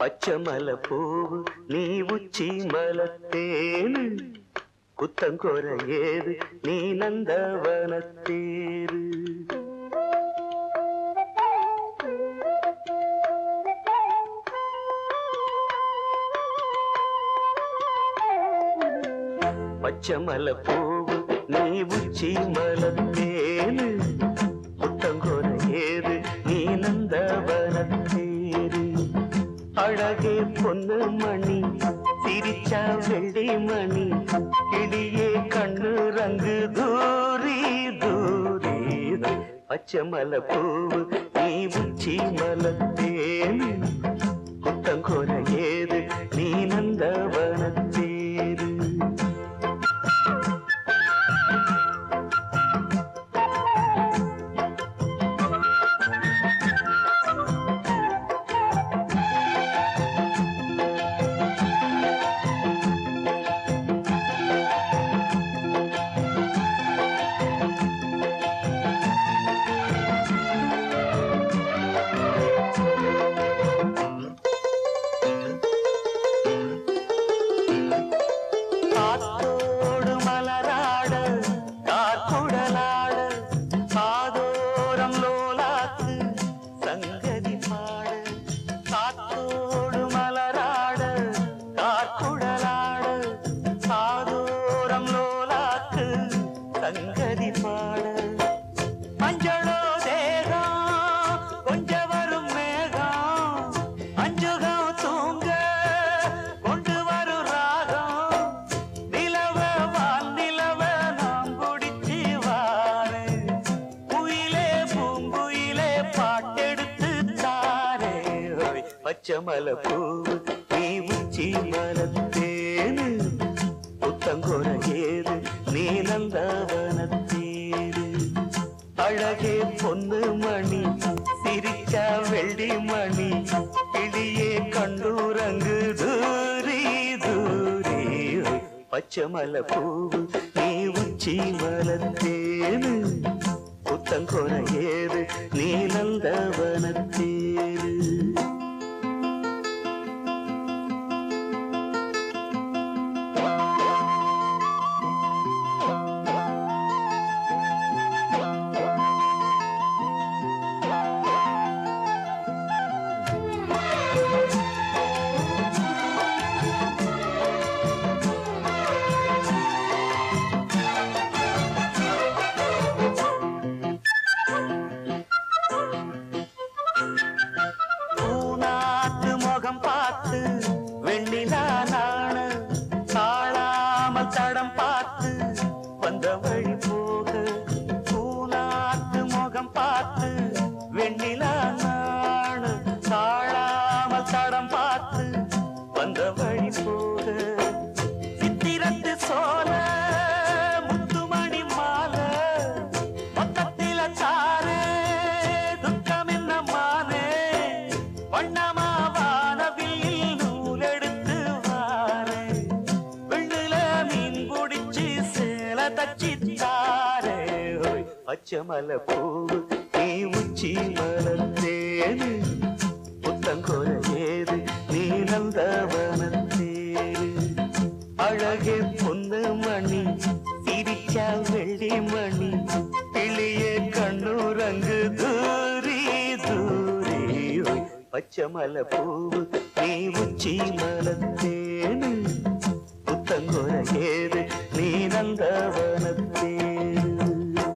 பச்சமல பூவு நீ உச்சி மலத்தேனு. குத்தங்கோர ஏது நீ நந்தவனத்தேரு பச்சமல பூவு நீ உச்சி மலத்தேனு. பொண்ணு மணி. சிரிச்சா வெள்ளி மணி. கிளியே கண்ணு ரங்கு தூரி தூரி. பச்சை மலை பூ நீ உச்சி மலத்தேனு குத்தங்கோர பாட. மஞ்சளோ தேகம் கொஞ்ச வரும் மேகம் அஞ்சுகம் தூங்க கொண்டு வரும் ராகம் நிலவ வால் நிலவ நாம் குடிச்சு வாரு. குயிலே பூங்குயிலே பாட்டெடுத்து தாரே. பூ நீ உச்சி மல அழகே பொண்ணு மணி சிரிச்சா வெள்ளி மணி கிளியே கண்டூரங்கு தூரி தூரி. பச்சை மலை பூவு நீ உச்சி மலத்தேனு புத்தங்கோர ஏது நீ நந்தவனத்தே. பார்த்து வந்த வழி போக. பூநாட்டு முகம் பார்த்து வெண்ணிலா நாடு தாழாமல் தடம் பார்த்து வந்த வழி போக. சித்திரத்து சோழ முத்துமணி மாலை மொத்தத்தில சாரு துக்கம் என்ன மானே வண்ணமா வானவில் தாரே. ஓய், பச்சமல மலை பூவு நீ உச்சி மலத்தேனு புத்தங்கோர ஏது நீ நந்தவனத்தேனு. அழகே பொண்ணு மணி சிரிச்சா வெள்ளி மணி கிளியே கண்ணுரங்கு தூரி தூரி. பச்சமல பச்சை பூவு நீ உச்சி மலத்தே